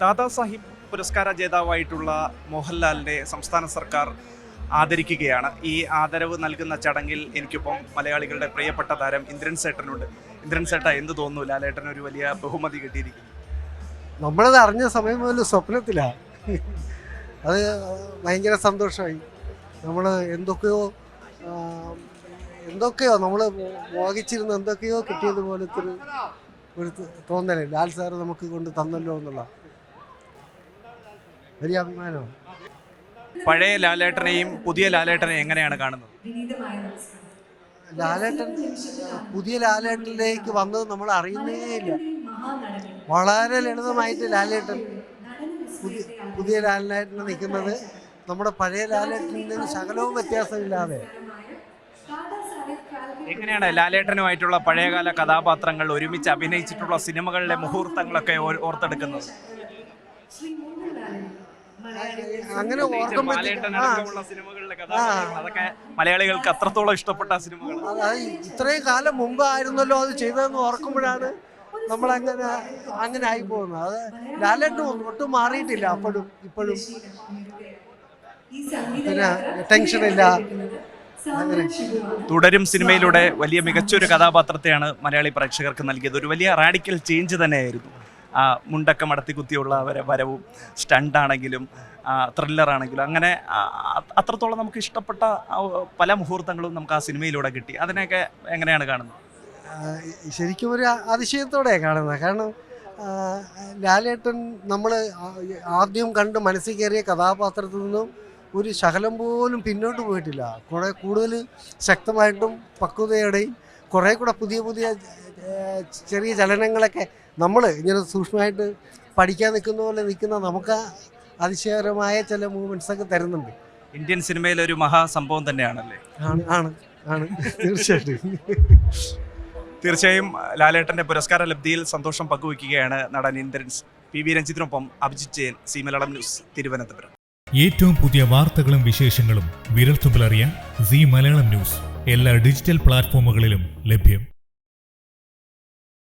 ദാദാ സാഹിബ് പുരസ്കാര ജേതാവായിട്ടുള്ള മോഹൻലാലിനെ സംസ്ഥാന സർക്കാർ ആദരിക്കുകയാണ്. ഈ ആദരവ് നൽകുന്ന ചടങ്ങിൽ എനിക്കൊപ്പം മലയാളികളുടെ പ്രിയപ്പെട്ട താരം ഇന്ദ്രൻ സേട്ടനുണ്ട്. ഇന്ദ്രൻ സേട്ട എന്ത് തോന്നുന്നു? ലാലേട്ടൻ ഒരു വലിയ ബഹുമതി കിട്ടിയിരിക്കുന്നു. നമ്മളത് അറിഞ്ഞ സമയം മുതൽ സ്വപ്നത്തിലാണ് അത് ഭയങ്കര സന്തോഷമായി. നമ്മൾ എന്തൊക്കെയോ എന്തൊക്കെയോ നമ്മൾ മോഹിച്ചിരുന്ന എന്തൊക്കെയോ കിട്ടിയതുപോലത്തെ ഒരു ഒരു തോന്നലേ. ലാൽ സാറ് നമുക്ക് കൊണ്ട് തന്നല്ലോ എന്നുള്ള വലിയ അഭിമാനമാണ് പഴയ ലാലേട്ടനെയും പുതിയ ലാലേട്ടനെ എങ്ങനെയാണ് കാണുന്നത്? ലാലേട്ടൻ പുതിയ ലാലേട്ടനിലേക്ക് വന്നത് നമ്മൾ അറിയുന്നേ ഇല്ല. വളരെ ലളിതമായിട്ട് ലാലേട്ടൻ പുതിയ പുതിയ ലാലേട്ടൻ നിൽക്കുന്നത് നമ്മുടെ പഴയ ലാലേട്ടനിൽ നിന്ന് ശകലവും വ്യത്യാസമില്ലാതെ. എങ്ങനെയാണ് ലാലേട്ടനുമായിട്ടുള്ള പഴയകാല കഥാപാത്രങ്ങൾ ഒരുമിച്ച് അഭിനയിച്ചിട്ടുള്ള സിനിമകളിലെ മുഹൂർത്തങ്ങളൊക്കെ ഓർ- ഓർത്തെടുക്കുന്നത്? അങ്ങനെ അതൊക്കെ മലയാളികൾക്ക് അത്രത്തോളം ഇഷ്ടപ്പെട്ട സിനിമകൾ ഇത്രയും കാലം മുമ്പ് ആയിരുന്നല്ലോ അത് ചെയ്തതെന്ന് ഓർക്കുമ്പോഴാണ് നമ്മൾ അങ്ങനെ അങ്ങനെ ആയി പോകുന്നത്. അത് ലാലേട്ടൻ ഒട്ടും മാറിയിട്ടില്ല അപ്പോഴും ഇപ്പോഴും. പിന്നെ ടെൻഷനില്ല. ഇല്ല തുടരും സിനിമയിലൂടെ വലിയ മികച്ചൊരു കഥാപാത്രത്തെയാണ് മലയാളി പ്രേക്ഷകർക്ക് നൽകിയത്. ഒരു വലിയ റാഡിക്കൽ ചേഞ്ച് തന്നെയായിരുന്നു. ആ മുണ്ടൊക്കെ മടത്തി കുത്തിയുള്ള അവരെ വരവും സ്റ്റണ്ടാണെങ്കിലും ത്രില്ലറാണെങ്കിലും അങ്ങനെ അത്രത്തോളം നമുക്ക് ഇഷ്ടപ്പെട്ട പല മുഹൂർത്തങ്ങളും നമുക്ക് ആ സിനിമയിലൂടെ കിട്ടി. അതിനെയൊക്കെ എങ്ങനെയാണ് കാണുന്നത്? ശരിക്കും ഒരു അതിശയത്തോടെ കാണുന്നത്. കാരണം ലാലേട്ടൻ നമ്മൾ ആദ്യം കണ്ട് മനസ്സിൽ കയറിയ കഥാപാത്രത്തിൽ നിന്നും ഒരു ശകലം പോലും പിന്നോട്ട് പോയിട്ടില്ല. കുറേ കൂടുതൽ ശക്തമായിട്ടും പക്വതയോടെയും കുറേ കൂടെ പുതിയ പുതിയ ചെറിയ ചലനങ്ങളൊക്കെ നമ്മൾ ഇങ്ങനെ സൂക്ഷ്മമായിട്ട് പഠിക്കാൻ നിൽക്കുന്ന പോലെ നിൽക്കുന്ന നമുക്ക് അതിശയകരമായ ചില മൂവ്മെന്റ്സ് ഒക്കെ തരുന്നുണ്ട്. ഇന്ത്യൻ സിനിമയിലെ ഒരു മഹാസംഭവം തന്നെയാണല്ലേ? ആണ് ആണ് ആണ്. തീർച്ചയായിട്ടും. തീർച്ചയായും ലാലേട്ടന്റെ പുരസ്കാര ലബ്ധിയിൽ സന്തോഷം പങ്കുവയ്ക്കുകയാണ് നടൻ ഇന്ദ്രൻ. പി വി രഞ്ജിത്തിനൊപ്പം അഭിജിത് ജയൻ സി മലയാളം ന്യൂസ് തിരുവനന്തപുരം. ഏറ്റവും പുതിയ വാർത്തകളും വിശേഷങ്ങളും വിരൽത്തുമ്പിലറിയാൻ സി മലയാളം ന്യൂസ്. എല്ലാ ഡിജിറ്റൽ പ്ലാറ്റ്ഫോമുകളിലും ലഭ്യം.